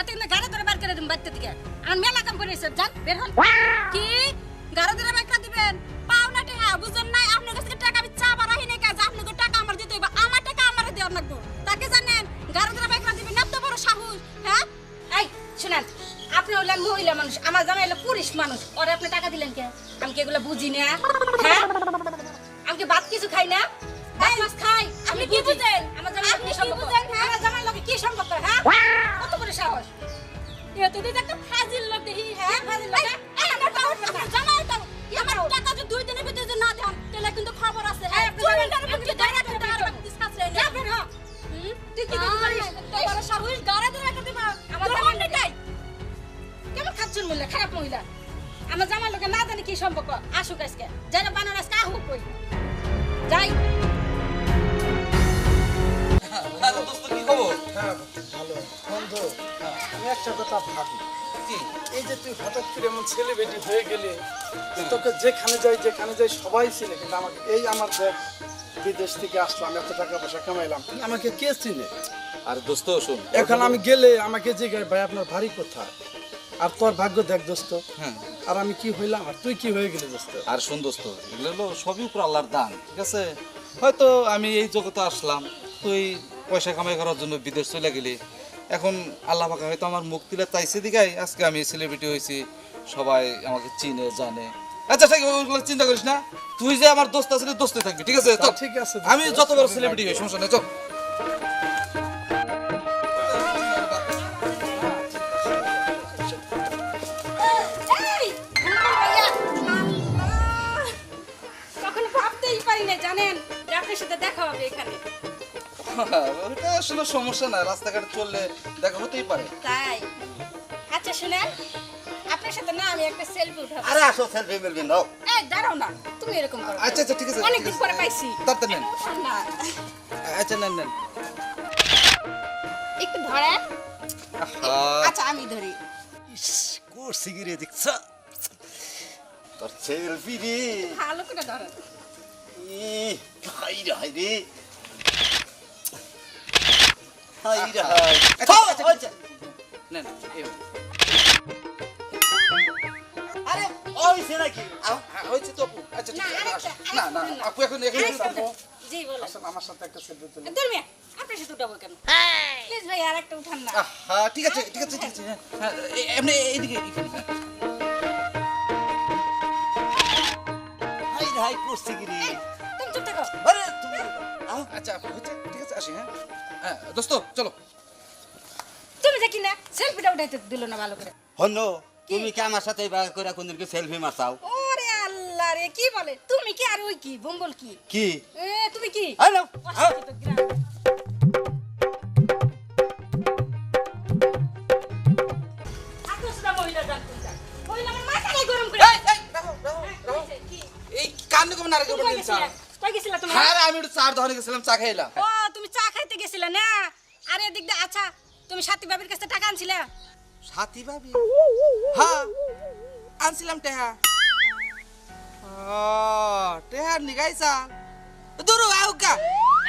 না তুমি গাড়ি ধরে বার করে দিন বাড়িতে থেকে। আমার মেলা কাম করে এসে যান বের হন। কি? গাড়ি ধরে বাইকটা দিবেন? পাওনা টাকা বুঝেন নাই? আপনার কাছে টাকা আমি চা বাড়াই নাই কাজ আপনাকে টাকা আমার দিতে হইবা আমার টাকা আমার দেওয়ার লাগবে। তাকে জানেন গাড়ি ধরে বাইকটা দিবেন এত বড় সাহস হ্যাঁ? এই শুনেন আপনি হলেন মহিলা মানুষ আমার জামাই হলো পুরুষ মানুষ ওরে আপনি টাকা দিলেন কে? আমি কি এগুলো বুঝি না? সম্পর্ক আসুক আজকে। যাই না বানার আজকে আহুক কই যাই। আরে দোস্ত কি খবর? হ্যাঁ ভালো। বন্ধু আমি একটা কথা ভাবি। এই যে তুই হঠাৎ করে এমন সেলিব্রিটি হয়ে গেলে তোকে যেখানে যাই যেখানে যাই সবাই চিনে কিন্তু আমাকে এই আমার দেখ বিদেশ থেকে আসলাম এত টাকা পয়সা কামাইলাম। আমাকে কে চিনে? আর দোস্ত শোন। এখন আমি গেলে আমাকে জিজ্ঞাসা ভাই আপনার ভারী কোথায় আর তোর ভাগ্য দেখ দোস্ত। হ্যাঁ। আর আমি কি হইলাম? আর তুই কি হয়ে গেলি দোস্ত? আর শোন দোস্ত এগুলো হলো সবই উপর আল্লাহর দান ঠিক আছে? হয়তো আমি এই জগতে আসলাম তুই পয়সা কামাই করার জন্য বিদেশ চলে গেলি। এখন আল্লাহ পাকে হয়তো আমার মুখ দিলে চাইছে দিঘাই আজকে আমি সেলিব্রিটি হয়েছি সবাই আমাকে চিনে জানে। আচ্ছা ঠিক ওগুলো চিন্তা করিস না তুই যে আমার দোস্ত আসলে দোস্তে থাকবি ঠিক আছে? ঠিক আছে, আমি যত বড় সেলিব্রিটি হই সমস্যা নেই চল। দেখা হবে এখানে। ওটা আসলে সমস্যা না রাস্তাঘাটে চললে দেখা হতেই পারে। তাই? আচ্ছা শুনেন আপনার সাথে না আমি একটা সেলফি উঠাবো। আরে আসো সেলফি মেলবি নাও। এই দাঁড়াও না তুমি এরকম করো। আচ্ছা আচ্ছা ঠিক আছে পরে পাইছি। নেন। আচ্ছা নেন নেন। একটু ধরেন। আচ্ছা আমি ধরি। ইস করছি কি রে দেখছ? তোর সেলফি রে। ভালো করে ধরেন। ই হাই রে হাই রে তো আচ্ছা না, আপু এখন এখন আমার সাথে একটা সেলফি তুলি ধর্মিয়া আপনার উঠান না হ্যাঁ ঠিক আছে ঠিক আছে ঠিক আছে হ্যাঁ, হ্যাঁ এমনি এইদিকে হাই করছি গিরি তুমি চুপ থাকো। আরে তুমি আও আচ্ছা আপু হচ্ছে ঠিক আছে আসি হ্যাঁ। হ্যাঁ দোস্ত চলো। তুমি দেখি না সেলফিটা উঠাইতে দিল না ভালো করে। হন তুমি কি আমার সাথে এবার করে কোনদিনকে সেলফি মারছাও? ওরে আল্লাহ রে কি বলে? তুমি কি আর ওই কি বম্বল কি? কি? এ তুমি কি? আই গেছিলা? কই গেছিলা তুমি? হ্যাঁ রে, আমি একটু চার দোকানে গেছিলাম চা খাইলাম ও তুমি চা খাইতে গেছিলা না আরে এদিক দিয়ে আচ্ছা তুমি সাথী বাবির কাছে টাকা আনছিলে সাথী ভাবি হ্যাঁ আনছিলাম টেহা ও টেহা নিগাইছা দূর আউকা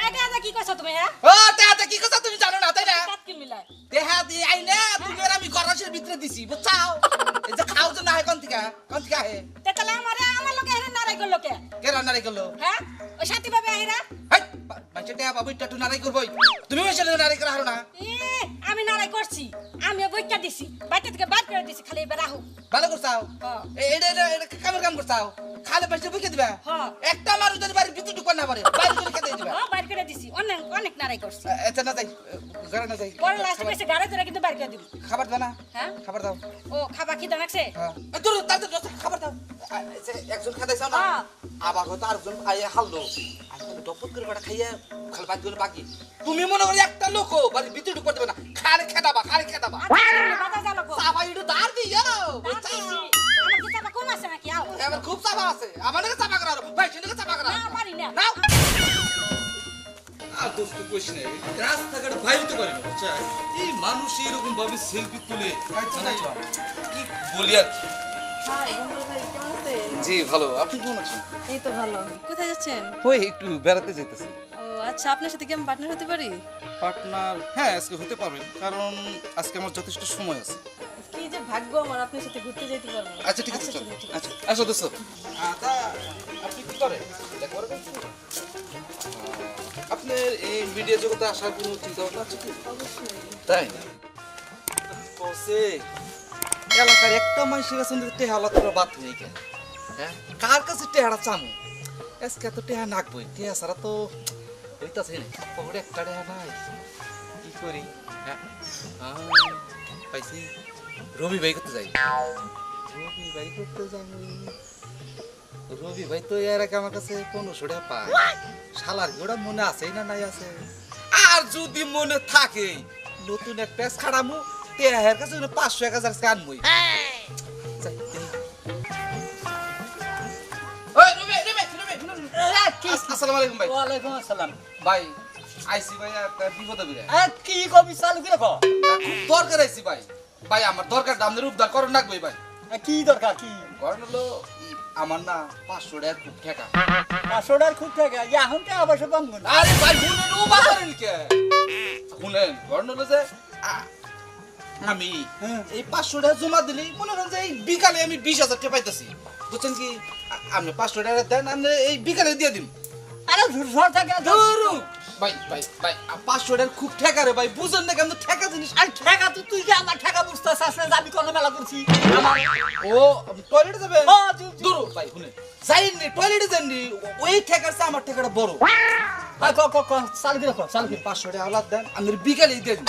এটা আদা কি কইছো তুমি হ্যাঁ ও টেহাতে কি কথা তুমি জানো না তাই না কাট কি মিলায় টেহা দিয়ে আইনে তুমি আর আমি গরাসের ভিতরে দিছি বুঝছাও এই যে খাও যে না হয় কোন থেকে কোন থেকে আহে তে তাহলে আমারে আমার লোকে হেরে নারাই করল কে? কে রান্নারে গেলো হ্যাঁ? ওই সাথী বাবি আহিরা? হাই মাইছে টেহা বাবু একটু নারাই করবই। তুমি মাইছে নারাই করে না। আমি নারাই করছি। আমি বইকা দিছি। বাইতে থেকে বাদ করে দিছি খালি এবার আহু। ভালো করছাও? হ্যাঁ। এটা এটা এটা কামের কাম করছাও? খালে পাইছে বুকে দিবা? হ্যাঁ। একটা মারু যদি বাড়ির ভিতর ঢুকান না পারে বাইরে করে খেতে দিবা। ও বাইর করে দিছি। অনেক অনেক নারাই করছি। আচ্ছা না যাই ঘরে না যাই। পরে লাস্টে কইছে গাড়ি ধরে কিন্তু বাইর করে দিব। খাবার দাও না। হ্যাঁ? খাবার দাও। ও খাবা কি দানাকছে হ্যাঁ। তোর তাদের খাবার দাও। একজন খাদাইছাও না? আবার হয়তো আরেকজন আইয়া হাললো তাহলে ডপট করে কটা খাইয়া খাল বাদ দিলে বাকি। তুমি মনে করি একটা লোক বাড়ির ভিতরে ঢুকতে দেবে না। খালে খেদাবা খালে খেদাবা। আচ্ছা চাপা একটু দাঁড় দিও এবার খুব চাপা আছে। আমার নাকি চাপা ভাই করা না পারি দোস্ত কইস না। রাস্তাঘাটে বাইরে পারি না এই মানুষ এরকম ভাবে সেলফি তুলে মানে কি বলি আর কি। জি ভালো। আপনি কেমন আছেন? এই তো ভালো। কোথায় যাচ্ছেন? ওই একটু বেড়াতে যেতেছি ও আচ্ছা আপনার সাথে কি আমি পার্টনার হতে পারি? পার্টনার হ্যাঁ আজকে হতে পারবেন। কারণ আজকে আমার যথেষ্ট সময় আছে। কি যে ভাগ্য আমার আপনার সাথে ঘুরতে যেতে পারব। আচ্ছা ঠিক আছে চল। আচ্ছা আসো দোস্ত। আপনি কি করেন? আপনার এই মিডিয়া জগতে আসার কোনো চিন্তা ভাবনা আছে কি? তাই কসে এলাকার একটা মানুষের কাছে টেহালা তোরা বাদ নেই কেন হ্যাঁ? কার কাছে টেহারা চামু? আজকে এত টেহা নাকবই টেহা ছাড়া তো হইতাছে না। পকেটে একটা টেহা নাই। কি করি? হ্যাঁ? পাইছি। রবি ভাই করতে যাই। রবি ভাই করতে যাব। রবি ভাই তো এর আগে আমার কাছে পনেরোশো টাকা পায়। শালার ওটা মনে আছেই না নাই আছে? আর যদি মনে থাকে নতুন একটা ছাড়ামু টেহার কাছে পাঁচশো এক হাজার আনবই যাই, দেখি। ওই, রবি, রবি, রবি, রবি, রবি। আসসালামু আলাইকুম ভাই। ওয়ালাইকুম আসসালাম। ভাই আইসি ভাই বিপদে বিরে কি কবি চালু করে খুব দরকার আইসি ভাই। ভাই আমার দরকার দামের উদ্ধার করেন রাখবে ভাই। কি দরকার কি? কারণ হলো আমার না পাঁচশো টাকা খুব ঠেকা। পাঁচশোটার খুব থাকে এখন কে অবশ্য পাবো আরে ভাই শুনেন ও বাজারেন কে? শুনেন কারণ হলো যে আ- আমি হ্যাঁ। এই পাঁচশো টাকা জমা দিলি মনে করেন যে এই বিকালে আমি বিশ হাজার টাকা পাইতেছি। বুঝছেন কি? আপনি পাঁচশো টাকা দেন আপনি এই বিকালে দিয়ে দিন। আরে ঝড় থাকে ধরু ভাই ভাই ভাই পাঁচশো টাকার খুব ঠেকা রে ভাই বুঝেন না কেন ঠেকা জিনিস। আর ঠেকা তো তুই কি আমার ঠেকা বুঝতে যে আমি কোনো মেলা করছি? ও টয়লেটে ও, তুই- দূর ভাই শুনে যাইনি টয়লেটে যাননি ওই ঠেকার চেয়ে আমার ঠেকাটা বড়। আ, ক ক ক চালু কো চালু আপনি পাঁচশো টাকা আলাদ দেন আমি বিকালে দিয়ে দিন।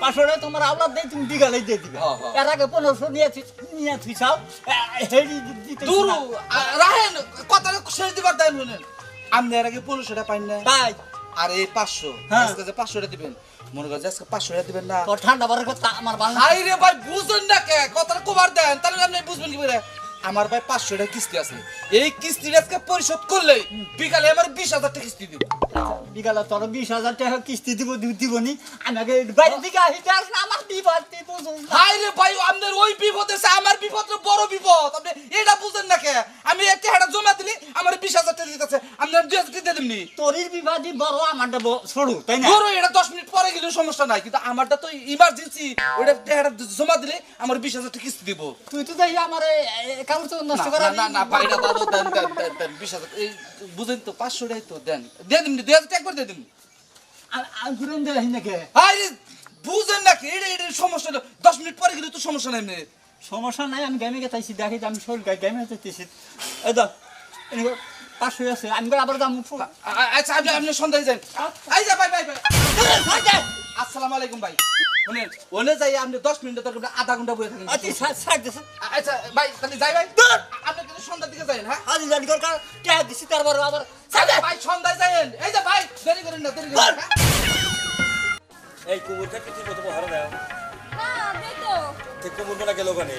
পাঁচশোটা তোমার আওলাদ দেয় তুমি বিঘালে দিয়ে দিবে। এর আগে পনেরোশো নিয়ে নিয়ে থুই চাও দিতে দূর রাহেন কথাটা শেষ দিবার দেন শুনেন আপনি এর আগে পনেরোশো টাকা পাইন না তাই আর এই পাঁচশো হ্যাঁ। আজকে যে পাঁচশো টাকা দিবেন মনে করেন যে আজকে পাঁচশো টাকা দিবেন না। ঠান্ডা বড় কথা আমার ভালো হাই রে ভাই বুঝেন না কে? কথাটা কবার দেন তাহলে আপনি বুঝবেন কি করে? আমার ভাই পাঁচশো টাকা কিস্তি আছে। এই কিস্তি আজকে পরিশোধ করলে বিকালে আমার বিশ হাজার টাকা কিস্তি দিব। বিকালে তোর বিশ হাজার টাকা কিস্তি দিব দিব নি আমাকে বাইরে দিকে আসিতে আসলে আমার বিপদ হাই রে ভাই আমাদের ওই বিপদ আছে আমার বিপদ বড় বিপদ। আপনি এটা বুঝেন না কে আমি একটা হাটা জমা দিলি আমার বিশ হাজার টাকা দিতেছে আপনি দুই হাজার টাকা দিয়ে দিমনি? তোরই বিবাদী বড় আমারটা ব- সরু তাই না? ধরো এটা দশ মিনিট পরে সমস্যা নাই কিন্তু আমারটা তো ইমার্জেন্সি ওটা টাকাটা জমা দিলে আমার বিশ হাজার টাকা কিস্তি দিব। তুই তো আমার তো নষ্ট করা না না বাইরে ভালো দেন দেন দেন দেন বিশ হাজার এই বুঝেন তো পাঁচশো টাকাই তো দেন। দিয়ে দিন দুই হাজার টাকা করে দিয়ে দিন ঘুরেন দেয় নাকি? আরে বুঝেন নাকি এটা এটা সমস্যা হলো দশ মিনিট পরে গেলে তো সমস্যা নাই। সমস্যা নাই আমি গেমে গেতাইছি দেখি আমি শরীর গেমে যেতেছি। এই দাও পাঁচশো আছে আমি আবার দাম আচ্ছা আপনি আপনি সন্ধ্যায় যান। এই যা ভাই ভাই ভাই। আসসালামু আলাইকুম ভাই। শুনেন ওনে যাই আপনি দশ মিনিট দরকার আধা ঘণ্টা বসে থাকেন। ছাড়তেছে আচ্ছা ভাই তাহলে যাই ভাই। আপনি কিন্তু সন্ধ্যার দিকে যাই হ্যাঁ? আজ জানি কর টাকা দিছি তারপর আবার আচ্ছা, ভাই সন্ধ্যায় যাইন এই যে ভাই দেরি করেন না দেরি করেন হ্যাঁ? এই কুমুর কাটতে তুই কত হারা দেও হ্যাঁ দেই তো। তুই কুমুর কোনা গেল ওখানে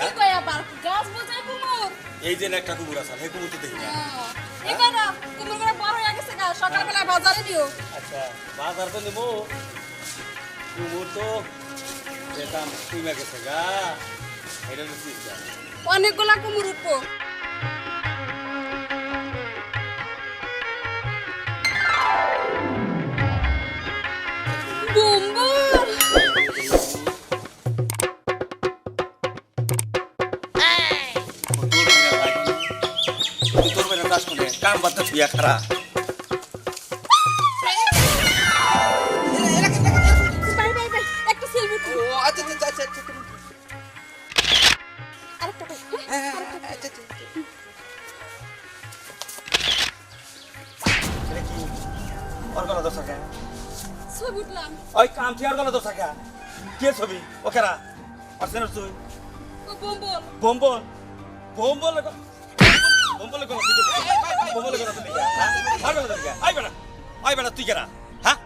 কি কই আবার? গাছ বোঝায় কুমুর? এই যে একটা কুমুর আছে কুমুর তো দেখি না। এবার কুমুর বড় হয়ে গেছে গা সকালবেলা বাজারে দিও। আচ্ছা বাজার তো নেব। কুমুর তো কমে গেছে গা এটা চিন্তা অনেকগুলা কুমুর উঠবো। বুম্বুর তোর দোষ থাকে ছবি উঠলাম ওই কাম তুই আর গলা দোষ থাকে? কে ছবি? ও কেরা? অর্চেন তুই বোম্বল। বোম্বল? বোম্বল বোম্বল গলা হ্যাঁ আই আই তুই কেরা হ্যাঁ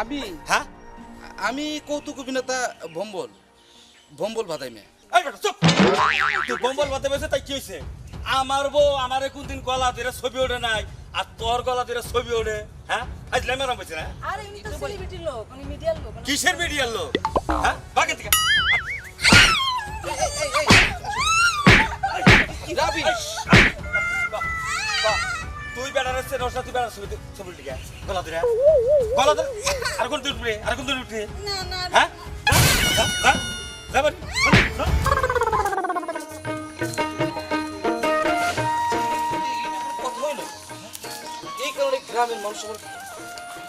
আমি হ্যাঁ আমি কৌতুক অভিনেতা ভম্বল ভম্বল ভাদাই মে এই বেটা চুপ তুই বোম্বল বাতে বসে তাই কি হয়েছে আমার বউ আমারে কোনদিন গলা দিয়ে ছবি ওঠে নাই আর তোর গলা দিয়ে ছবি ওঠে হ্যাঁ আজ লেমেরাম বলছে না আরে উনি তো সেলিব্রিটি লোক উনি মিডিয়ার লোক কিসের মিডিয়ার লোক হ্যাঁ বাগে থেকে রাবি তুই বেড়ার আছে রসা তুই বেড়ার ছবি ছবি টিকা গলা ধরে। গলা ধরে। আর কোন দূর উঠবে? আর কোন দূর উঠবে? না না হ্যাঁ? হ্যাঁ যাবেন এই কারণে গ্রামের মানুষ আমার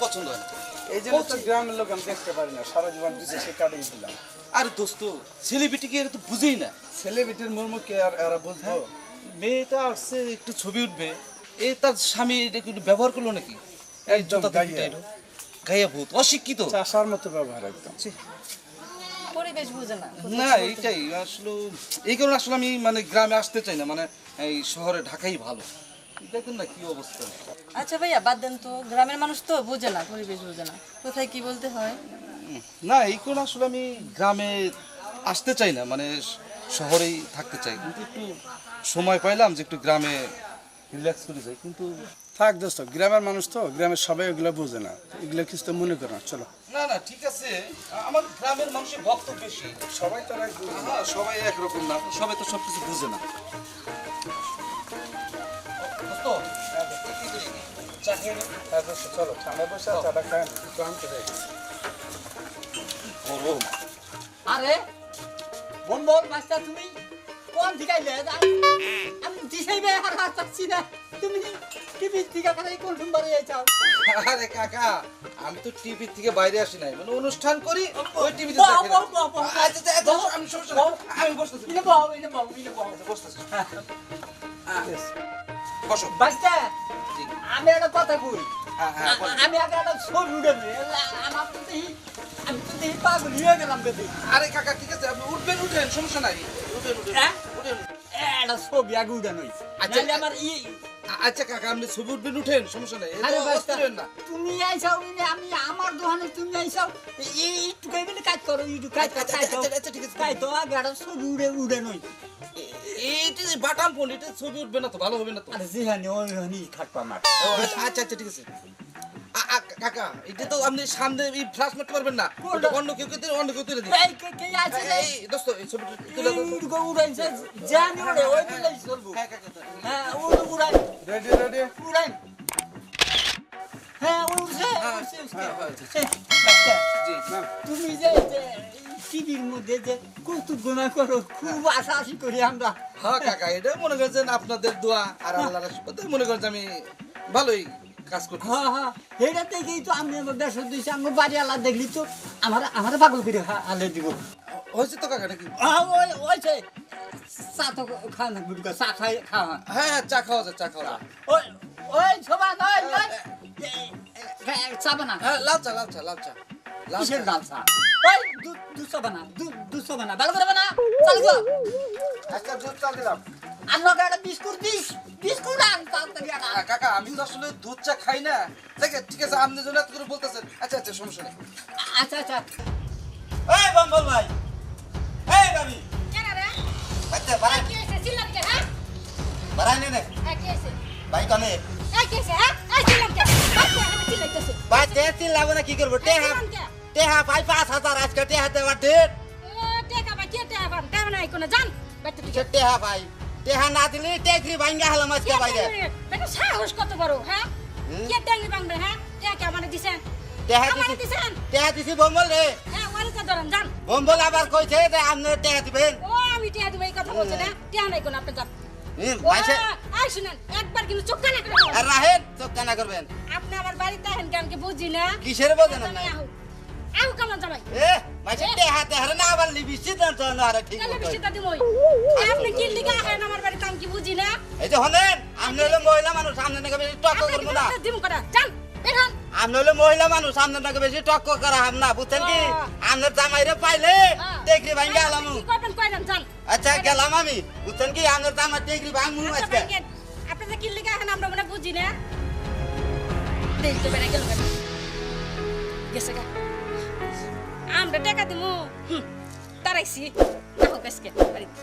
পছন্দ হয় না। এই জন্য তো গ্রামের লোক আমি দেখতে পারি না। সারা জীবন বিদেশে কাটিয়ে দিলাম আর দোস্ত ছেলেবিটিকে এরা তো বুঝেই না। ছেলেবিটির মুর্মুখকে আর এরা বুঝব? মেয়েটা আসছে একটু ছবি উঠবে। এ তার স্বামী এটা একটু ব্যবহার করল নাকি? এই একদম গাইয়া। ভূত অশিক্ষিত। চাষার মতো ব্যবহার একদম। পরিবেশ বুঝে না না। এইটাই আসলে এই কারণে আসলে আমি মানে গ্রামে আসতে চাই না মানে এই শহরে ঢাকাই ভালো। দেখেন না কি অবস্থা। আচ্ছা ভাইয়া বাদ দেন তো গ্রামের মানুষ তো বুঝে না পরিবেশ বুঝে না। কোথায় কি বলতে হয়? না এই কারণে আসলে আমি গ্রামে আসতে চাই না মানে শহরেই থাকতে চাই। কিন্তু একটু সময় পাইলাম যে একটু গ্রামে রিল্যাক্স করে যাই কিন্তু থাক দোস্ত গ্রামের মানুষ তো গ্রামের সবাই ওগুলো বোঝে না। এগুলো কিছু তো মনে করে না চলো। না না ঠিক আছে। আমার গ্রামের মানুষের ভক্ত বেশি সবাই তো হ্যাঁ সবাই একরকম না সবাই তো সব কিছু বুঝে না? হ্যাঁ চলো ঠান্ডা বসে চাটা আরে বোন বোন মাস্টার তুমি? কোন দিকে আইলে? আমি দিশাইবে আর হাত পাচ্ছি না। তুমি টিভি থেকে খালি কোন সোমবারে যাও আরে কাকা আমি তো টিভি থেকে বাইরে আসি নাই। মানে অনুষ্ঠান করি ওই টিভিতে দেখি। আচ্ছা, আচ্ছা, আচ্ছা, আমি সমস্যা। আমি বসতেছি। ইনে বাও ইনে বাও ইনে বাও বসতেছি। বসো। বাস্তা। আমি একটা কথা কই। হ্যাঁ হ্যাঁ। আমি আগে একটা ছবি উঠে আমার তো আমি তো পাগল হয়ে গেলাম আরে কাকা ঠিক আছে আপনি উঠবেন উঠেন সমস্যা নাই। ছবি আগে আচ্ছা, আমার ই আচ্ছা কাকা আপনি ছবি উঠবেন উঠেন সমস্যা নাই। আরে এটা বাস্তা অস্থির হবেন না। তুমি আইসাও আমি আমার দোকানে তুমি এই একটু কাজ করো কাজ আচ্ছা, কাজ ঠিক আছে। কাজ তো আগে একটা ছবি উড়ে উড়ে নই। এইটা যে বাটাম ফোন এটা ছবি উঠবে না তো ভালো হবে না তো। আরে ওই হানি আচ্ছা আচ্ছা ঠিক আছে। কাকা এটা তো আপনি সামনে এই ফ্লাশ মারতে পারবেন না? অন্য কেউ কেউ অন্য কেউ তুলে দিন এই কে কে আছে এই দোস্ত এই ছবিটা তুলে দাও তো। উড়াইছে জানি ওরে ওই দিলাই চলবো হ্যাঁ উড়াই। রেডি রেডি উড়াই। উড়ছে তুমি যে টিভির মধ্যে যে কৌতুক গুণা করো খুব আশা আশি করি আমরা। হ্যাঁ কাকা এটা মনে করছেন আপনাদের দোয়া আর আল্লাহর মনে করছেন আমি ভালোই কাজ করছি হ্যাঁ হ্যাঁ। এটা থেকেই তো আমি আমার দেশের দিয়েছি আমার বাড়ি আল্লাহ দেখলি তো। আমার আমার পাগল করে আলে দিব। হয়েছে তো কাকা নাকি? হ্যাঁ ওই ওইছে চা তো খাওয়া না গুটকা চা খাই খাওয়া হ্যাঁ হ্যাঁ চা খাওয়া চা খাওয়া ওই ওই ছোবা নয় চা বানা। হ্যাঁ লাল চা লাল চা লাল চা। কিসের চা ওই দুধ বানা দুধ বানা ভালো করে বানা চালু কর। একটা দুধ চাল দিলাম। আর নগে একটা বিস্কুট দিস বিস্কুট আন তাড়াতাড়ি আন। কাকা আমি তো আসলে দুধ চা খাই না। আছে ঠিক আছে আপনি জন্য এত করে বলতেছেন। আচ্ছা আচ্ছা সমস্যা নেই আচ্ছা আচ্ছা। এই বম্বল ভাই এই রবি কেন রে? আচ্ছা কি কে হ্যাঁ? বাড়াই নে নে। কি হয়েছে ভাই কনে? এই কি হয়েছে হ্যাঁ? এই কে? না করব? টেহা চিল্লাম কে? টেহা ভাই পাঁচ হাজার আজকে টেহা দেওয়ার ডেট ও টেকা বা কে টেকা পান? তেমন নাই কোনো জান টেহা ভাই টেহা না দিলে টেকরি ভাঙ্গা হলাম আজকে বাইরে। বেটা সাহস কত বড় হ্যাঁ? কে টেঙ্গি বাংবে হ্যাঁ? টেকা মানে দিছেন। টেহা আমারে দিছি দিছেন। টেহা দিছি বম্বল রে। হ্যাঁ ওরে তো ধরেন জান বম্বল আবার কইছে যে আপনি টেহা দিবেন। ও আমি টেহা দিব এই কথা বলছে না টেহা নাই কোনো আপনি জান একবার কিন্তু চোখ কানা করবেন। আপনি আমার বাড়িতে আহেন কেন কি বুঝি না? কিসের বোঝেন আহু কেমন জামাই এ মাইসে টেহা টেহারে না আবার লিবি সিদ্ধান্ত না আরে ঠিক তাহলে মতো বেশি দাদি মই আপনি কি লিগা আহেন আমার বাড়িতে আমি কি বুঝি না? এই যে হলেন আপনি হলো মহিলা মানুষ সামনে নাকি বেশি টক্ক করব না। দিম করা জান বেরান আপনি হলো মহিলা মানুষ সামনে নাকি বেশি টক্ক করা হাম না বুঝছেন কি। আপনার জামাইরে পাইলে টেকরি ভাঙ্গা হলাম কি করবেন কইরান জান আচ্ছা গেলাম আমি। বুঝছেন কি? আপনার জামাই টেকরি ভাঙমু আচ্ছা আজকে। আপনি কি লিগা আহেন আমরা মনে বুঝি না। দেখতে বেড়া গেল গেছে গা। আমরা টাকা দিব তারাইছি। আজকে বাড়িতে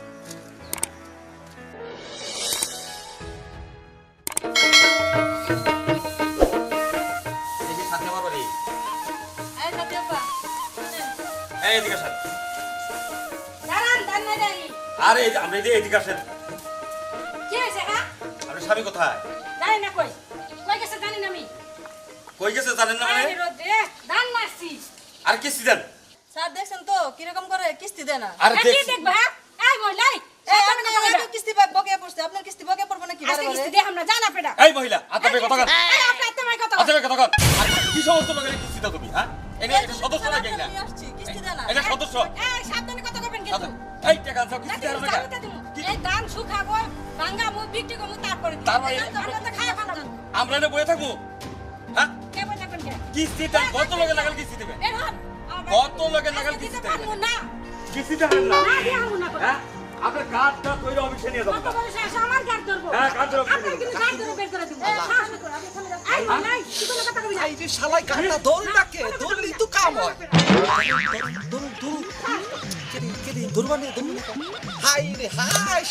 এদিকে আসেন আরে আমরা যে এদিকে আসেন। কি হয়েছে হ্যাঁ? আপনার স্বামী কোথায়? জানি না কই? কই গেছে জানি না আমি? কই গেছে জানেন না মানে? দান মারছি। আর কি সিজন স্যার দেখছেন তো? কীরকম করে কিস্তি দেয় না? আর কি দেখবা হ্যাঁ? এই বলাই এই আপনি কিস্তি বকে পড়ছে। আপনার কিস্তি বকে পড়বে নাকি কিস্তি দিয়ে আমরা জানা পেডা এই মহিলা আপনার কথা কন এই আপনার তোমার কথা আপনার কথা কন আর কি সমস্ত লোকের কিস্তি দাও তুমি হ্যাঁ? এটা এটা সদস্য এটা কিস্তি দেয় না। এটা সদস্য। এই সাবধানে কথা কইবেন কিন্তু। এই টাকা সব কিস্তি নাকি এই ধান শুকাবো ভাঙ্গা মু বিক্রি করব তারপরে দিমু। তার মানে আমরা তো খাই ফেলাম আমরা এনে বয়ে থাকব হ্যাঁ? কে বলে থাকবেন কিস্তি দেন কত লোকের লাগাল কিস্তি দেবে। বের হন আবার- কত লোকের নাগাল দেবে? পারব না। কিস্তি দেবেন না। না দিয়ে হব না হ্যাঁ? আপনার কার্ডটা তৈরি অফিসে নিয়ে যাব আমার গাড় ধরবো। হ্যাঁ, গাড় ধরবো। আপনার কিন্তু গাড় ধরে বের করে দিব। সাহস করে আপনি চলে যান এই নাই কি কোনো কথা কবি এই যে শালাই কান্না দোল ডাকে দোলই তো কাম হয়। দোল দোল হাই রে হাই।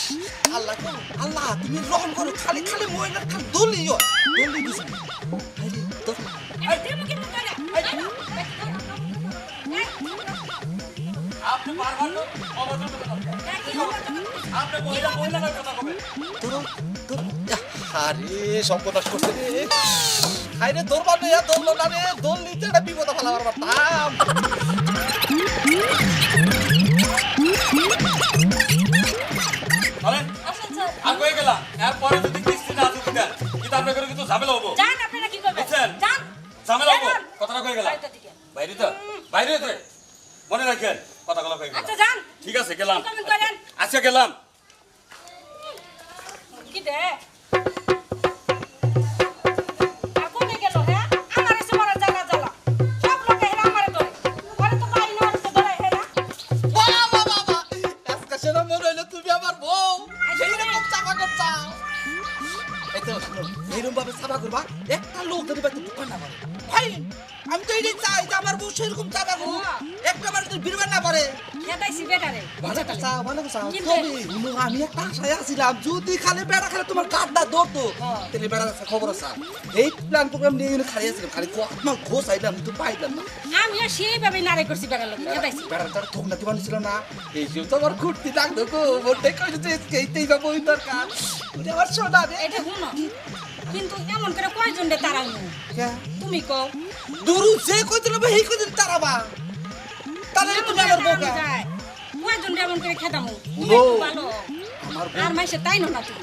আল্লাহ আল্লাহ তুমি রহম করো খালি খালি মহিলার খালি দোলই হয়। দোলই দিছি আরে করতে রে হাই রে দোলবানে দোল না রে দোল নিতে একটা বিপদ ফেলাবার পারতাম বলেন আর কয়ে গেলাম এরপরে যদি কিস্তি না দিতে দেন কিন্তু ঝামেলা হব জান আপনারা কি করবেন ঝামেলা হব কথাটা কয়ে গেলাম। বাইরে তো বাইরে তো মনে রাখেন কথাগুলো গেলাম আচ্ছা যান। ঠিক আছে গেলাম। আচ্ছা গেলাম। কি দে? তবে আমি একটা আশায় আছিলাম। যদি খালি বেড়া খেলে তোমার কাঠটা ধরতো তাহলে বেড়া খবর আছে। এই প্ল্যান প্রোগ্রাম নিয়ে এখানে খালি আছিলাম খালি আপনার ঘোষ আইলাম তো পাইলাম না। আমিও সেইভাবে নারে করছি বেটার লোক খেদাইছি বেড়া তার থোক নাতি মানুষ ছিল না এই যে তো আমার ঘুরতে লাগতো বলতে কই যে এইতেই যাব ওই দরকার। ওটা সোনা এটা শুনো কিন্তু এমন করে কয়জন রে তারাইমু তুমি কও। দুরু যে কইছিল এই কইছিল তারাবা। তাহলে তুমি আমার বউ কা যায় কয়জন এমন করে খেদামু ভালো। আর মাইসে তাই না তুমি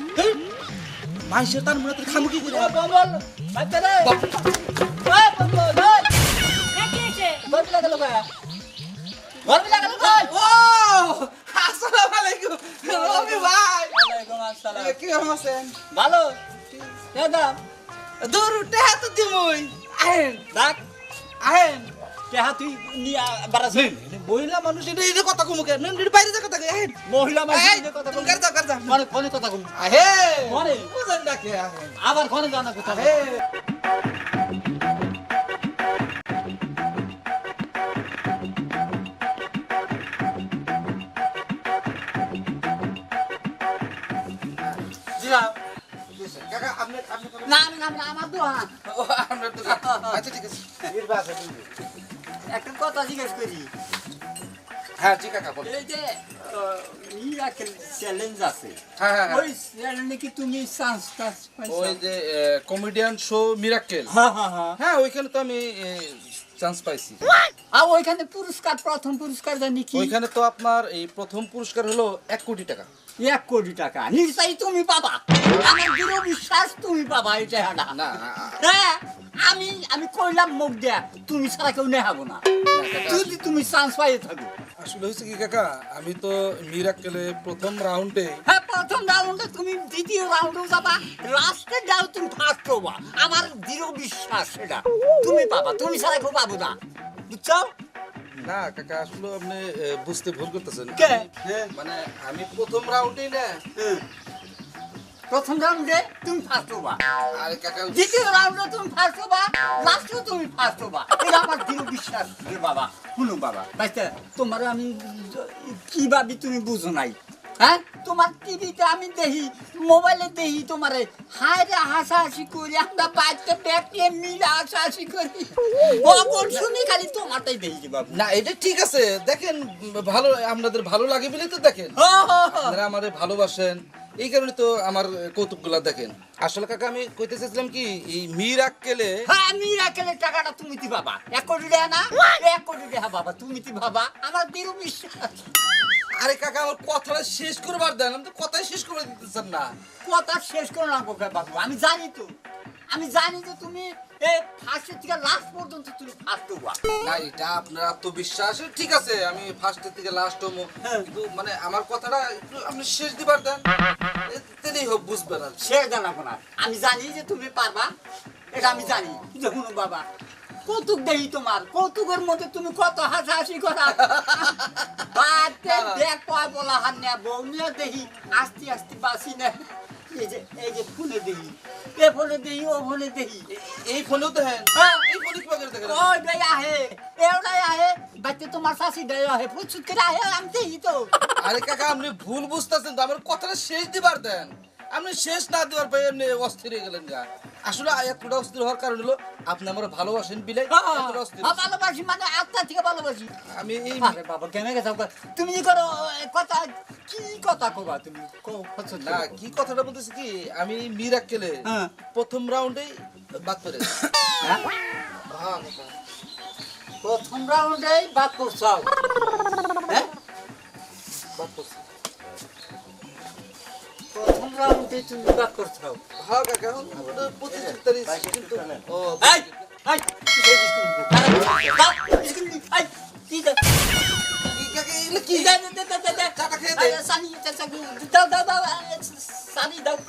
মাইসের তার মনে তুই খামু কি করে। বল। বাইতে রে। হ্যাঁ ঘর লাগা লোক ঘর লাগা লোক ও আসসালামু আলাইকুম। রবি ভাই। ওয়ালাইকুম আসসালাম কি আছেন? ভালো। দাদা দুরু টেহা তো দিমুই। আহেন। ডাক। আহেন। কেহা তুই নিয়া বারাস মহিলা মানুষ এটা এই কথা কমুকে নন্দির বাইরে যা কথা কই আহেন মহিলা মানুষ কথা তুমি বল কার যা কার যা মানে কোনে কথা বল আহে। মনে। বুঝেন না কে আবার কোনে জানা কথা আহে। না না না আমার আপনার দোকান আচ্ছা ঠিক আছে। একটা কথা জিজ্ঞেস করি। হ্যাঁ ঠিক কাকা বল এই যে মিরাকেল চ্যালেঞ্জ আছে। হ্যাঁ হ্যাঁ হ্যাঁ। ওই চ্যালেঞ্জে কি তুমি চান্স টান্স পাইছো? ওই যে কমেডিয়ান শো হ্যাঁ হ্যাঁ হ্যাঁ। হ্যাঁ ওইখানে তো আমি চান্স পাইছি। আর ওইখানে পুরস্কার প্রথম পুরস্কার জানি কি? ওইখানে তো আপনার এই প্রথম পুরস্কার হলো এক কোটি টাকা। এক কোটি টাকা। নিশ্চয়ই তুমি পাবা। আমার দৃঢ় বিশ্বাস তুমি পাবা এই চেহারা না হ্যাঁ আমি আমি কইলাম মুখ দেয়া তুমি ছাড়া কেউ নেহাবো না। যদি তুমি চান্স পাইয়ে থাকো। আসলে হয়েছে কি কাকা আমি তো মিরাক্কেলে প্রথম রাউন্ডে হ্যাঁ প্রথম রাউন্ডে তুমি দ্বিতীয় রাউন্ডেও যাবা লাস্টে যাও তুমি ফার্স্ট হবা আমার দৃঢ় বিশ্বাস এটা। তুমি পাবা তুমি ছাড়া কেউ পাবো না। বুঝছ? না কাকা আসলে আপনি বুঝতে ভুল করতেছেন? মানে আমি প্রথম রাউন্ডেই না প্রথম রাউন্ডে তুমি ফার্স্ট হবা। আরে কাকা দ্বিতীয় রাউন্ডে তুমি ফার্স্ট হবা লাস্টেও তুমি ফার্স্ট হবা। এটা আমার দৃঢ় বিশ্বাস। রে বাবা শুনো বাবা বাচ্চা তোমার আমি কি ভাবি তুমি বুঝো নাই? হ্যাঁ? তোমার টিভিতে আমি দেখি মোবাইলে দেখি তোমারে। হায় রে হাসাহাসি করি আমরা বাচ্চা নিয়ে মিলে হাসাহাসি করি। অকল শুনি খালি তোমারটাই দেখি বাবু। না এটা ঠিক আছে। দেখেন ভালো আপনাদের ভালো লাগে বলে তো দেখেন। আপনারা আমারে ভালোবাসেন। এই কারণে তো আমার কৌতুকগুলা দেখেন। আসলে কাকা আমি কইতে চাইছিলাম কি এই মীর আক্কেলে হ্যাঁ মিরাকেলের টাকাটা তুমি দি বাবা এক কোটি টাকা না এক কোটি টাকা বাবা তুমি দি বাবা আমার দৃঢ় বিশ্বাস। আরে কাকা আমার কথাটা শেষ করবার দেন আমি তো কথাই শেষ করে দিতেছেন না। কথা শেষ করে না কাকা বাবু আমি জানি তো। আমি জানি যে তুমি এই ফার্স্টের থেকে লাস্ট পর্যন্ত তুমি ফার্স্ট হবা। না এটা আপনার আত্মবিশ্বাস। ঠিক আছে আমি ফার্স্টের থেকে লাস্ট হব। হ্যাঁ। কিন্তু মানে আমার কথাটা একটু আপনি শেষ দিবার দেন। তেলেই হোক বুঝবেন আর সে জানাব না আমি জানি যে তুমি পারবা। এটা আমি জানি। দেখুন বাবা কৌতুক দেহি তোমার। কৌতুকের মধ্যে তুমি কত হাসাহাসি করা। বাতে দেখ পায় বলা হান না বউ নিয়ে দেখি আস্তে আস্তে বাসি না এই যে এই যে ফোনে দেখি এ ফোনে দেখি ও ফোনে দেখি এই ফোনেও দেখেন হ্যাঁ। এই ফোনে কি বাগের দেখেন ওই দেই আহে এওড়াই আহে। বাচ্চা তোমার শাশি দেয় আহে ফুচুত করে আহে আমি দেখি তো। আরে কাকা আপনি ভুল বুঝতেছেন তো। আমার কথাটা শেষ দিবার দেন। আপনি শেষ না দিবার পাই এমনি অস্থির হয়ে গেলেন গা। আসলে এতটা অস্থির হওয়ার কারণ হলো আপনি আমার ভালোবাসেন এতটা অস্থির। হ্যাঁ, ভালোবাসি মানে আত্মা থেকে ভালোবাসি। আমি এই আরে বাবা কেন গেছো তুমি করো কথা কি কথা কবা তুমি? না কি। কথাটা বলতেছি কি? আমি মিরাক্কেলে হ্যাঁ। প্রথম রাউন্ডেই বাদ করে হ্যাঁ? হ্যাঁ। প্রথম রাউন্ডে বাদ করছাও হ্যাঁ? বাদ করছি। প্রথম রাউন্ডে তুমি বাদ করছাও হ্যাঁ কাকা ওটা প্রতিযোগিতারই কিন্তু ও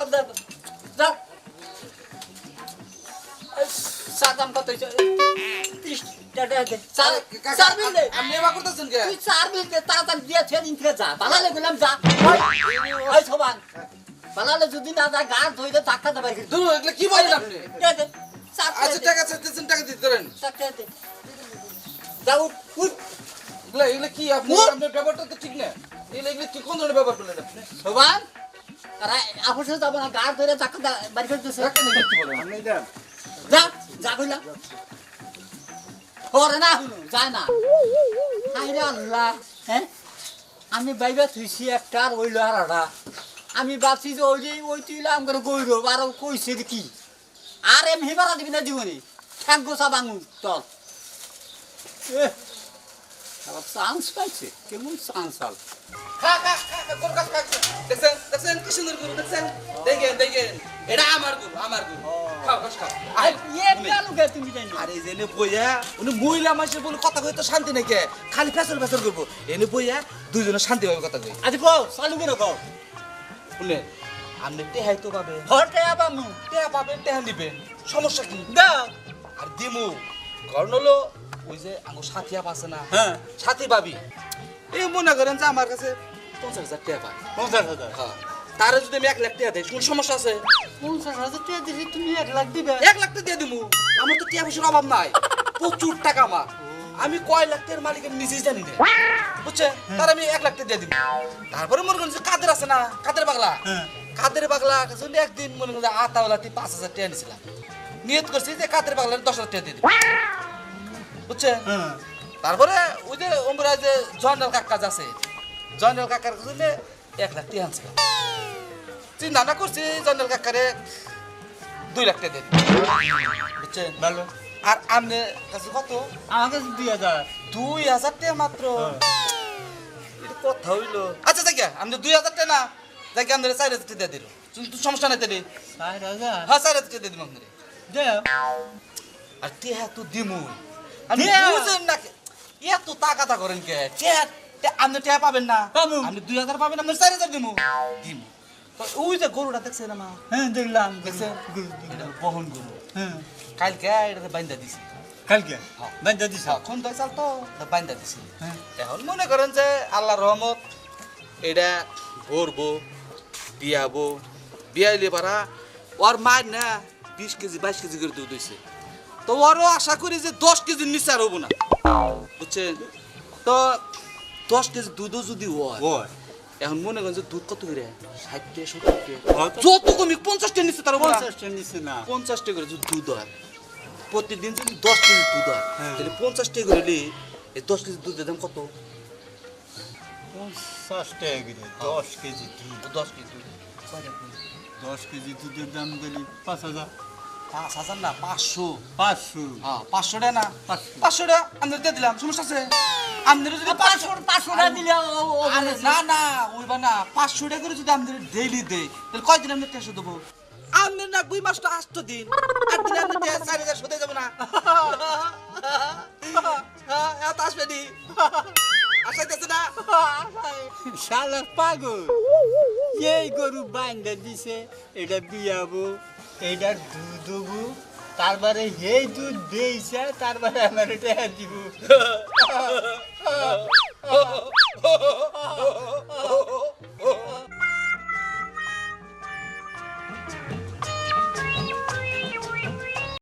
দাও দাও সাদাম কত চার দে। তাড়াতাড়ি দিয়ে ছেড়ে দিন থেকে যা। বালালে গেলাম যা। ওই সবান বালালে যদি না যা গা ধইলে ধাক্কা দেবে দূর এগুলো কি বলেন আপনি? আচ্ছা টাকা চাইতেছেন টাকা দিতে পারেন। যাও উঠ এগুলো এগুলো কি আপনি। আপনার ব্যাপারটা তো ঠিক না। এগুলো এগুলো কি কোন ধরনের ব্যাপার করলেন আপনি? সবান তারা আপসে যাব না গা ধরে ধাক্কা বাড়ি করতেছে টাকা নিয়ে কি বলেন? যা যা কইলা। ওরে না হুনু যায় না। হাইরে আল্লাহ হ্যাঁ? আমি বাইবা থুইছি একটা আর ওইলো আর আড়া। আমি ভাবছি যে ওই যে ওই তুইলা আমার গইর আর কইছে কি? আর এম হিবারা দিবি না জীবনে। ঠ্যাং গোসা বাঙু চল। চান্স পাইছে কেমন চান্স আল গরু। দেখছেন দেখছেন কি সুন্দর গরু দেখছেন? দেখেন দেখেন। এটা আমার গরু আমার গরু। খাও কাছ খাও। আয়, ইয়ে পেলুকে তুমি জানি? আরে জেনে বইয়া উনি মহিলা মানুষের বলে কথা কই তো শান্তি নাই কে। খালি ফেসল ফেসল করব। এনে বইয়া দুইজনে শান্তি ভাবে কথা কই। আজ কও চালু করে কও? শুনে আপনি টেহাই তো পাবে। হটে আবার মু টেহা পাবেন টেহা নিবেন সমস্যা কি? দাও আর দিমু কারণ হলো ওই যে আমার সাথী আপ আছে না? হ্যাঁ। সাথী ভাবি এই মনে করেন যে আমার কাছে পঞ্চাশ হাজার টাকা পায়। পঞ্চাশ হাজার? হ্যাঁ। তারে যদি আমি এক লাখ টাকা দেয় কোন সমস্যা আছে? পঞ্চাশ হাজার টাকা দিলে তুমি এক লাখ দিবে? এক লাখ টাকা দিয়ে দিমু। আমার তো টাকা পয়সার অভাব নাই। প্রচুর টাকা আমার। আমি কয় লাখ টাকার মালিক আমি নিজেই জানি না। বুঝছে? তার আমি এক লাখ টাকা দিয়ে দিব। তারপরে মনে করেন যে কাদের আছে না? কাদের পাগলা কাদের পাগলা কাছে একদিন মনে করেন যে আতাওয়ালাতে পাঁচ হাজার টাকা নিয়েছিলাম নিয়ত করছি যে কাদের পাগলা দশ হাজার টাকা দিয়ে দিব। বুঝছে? তারপরে ওই যে আমরা যে জয়নাল কাকা আছে। জয়নাল কাকার কাছে এক লাখ টাকা আনছে চিন্তা না করছি জয়নাল কাকারে দুই লাখ টাকা দিয়ে দিব। বুঝছেন? ভালো। আর আমনে কাছে কত? আমার কাছে দুই হাজার। দুই হাজার টাকা মাত্র এটা কথা হইল। আচ্ছা দেখিয়া আমি দুই হাজার টাকা না? দেখি আমাদের চার হাজার টাকা দিয়ে দিল তুই সমস্যা নাই তাহলে। ষাট হাজার? হ্যাঁ চার হাজার টাকা দিয়ে দিব আপনাদের আর টেহা তো দিমু আমি? বুঝেন না এত তাকাতা করেন কে? টেহা আপনি টেহা পাবেন না। পাবো। আপনি দুই হাজার পাবেন আপনি চার হাজার দিমু দিমু ওই যে গরুটা দেখছেন আমার হ্যাঁ দেখলাম। দেখছেন? বহন গরু। হ্যাঁ। কালকে এটা বাইন্দা দিছি কালকে। বাইন্দা দিছ তো চাল তো বাইন্দা দিছি এখন মনে করেন যে আল্লাহ রহমত এটা ভরবো বিয়াবো বিয়াইলে পারা ওর মায়ের না বিশ কেজি বাইশ কেজি করে দুধ হয়েছে তো ওরও আশা করি যে দশ কেজির নিচে আর হব না বুঝছেন তো দশ কেজি দুধও যদি হয় এখন মনে করেন যে দুধ কত করে ষাট টাকা সত্তর টাকা যত কমি পঞ্চাশ টাকা নিচ্ছে তার পঞ্চাশটা নিচে না পঞ্চাশ টাকা করে দুধ হয় প্রতিদিন যদি দশ কেজি দুধ হয় তাহলে পঞ্চাশ টাকা করে নিলে এই দশ কেজি দুধের দাম কত? পঞ্চাশ টাকা করে দশ কেজি দুধ। দশ কেজি দুধ। দশ কেজি দুধের দাম গেলি পাঁচ হাজার। পাঁচ হাজার না পাঁচশো। পাঁচশো। হ্যাঁ পাঁচশো টাকা না? পাঁচশো। পাঁচশো টাকা? আপনার দিয়ে দিলাম সমস্যা আছে? আপনার যদি পাঁচশো পাঁচশো টাকা দিলে ও- ও- আরে না না ওইবা না পাঁচশো টাকা করে যদি আমাদের ডেইলি দেয় তাহলে কয়দিন আমরা ক্যাশে দেবো? আমনের না দুই আসতো দিন। আর দিন আপনি যে চার হাজার শুতে যাব না। এত আসবে না। শালা পাগল। এই গরু বাইন্দা দিছে এটা বিয়াবো এটা দুধ তারপরে এই দুধ দিয়েছে তারপরে আমার এটা দিব।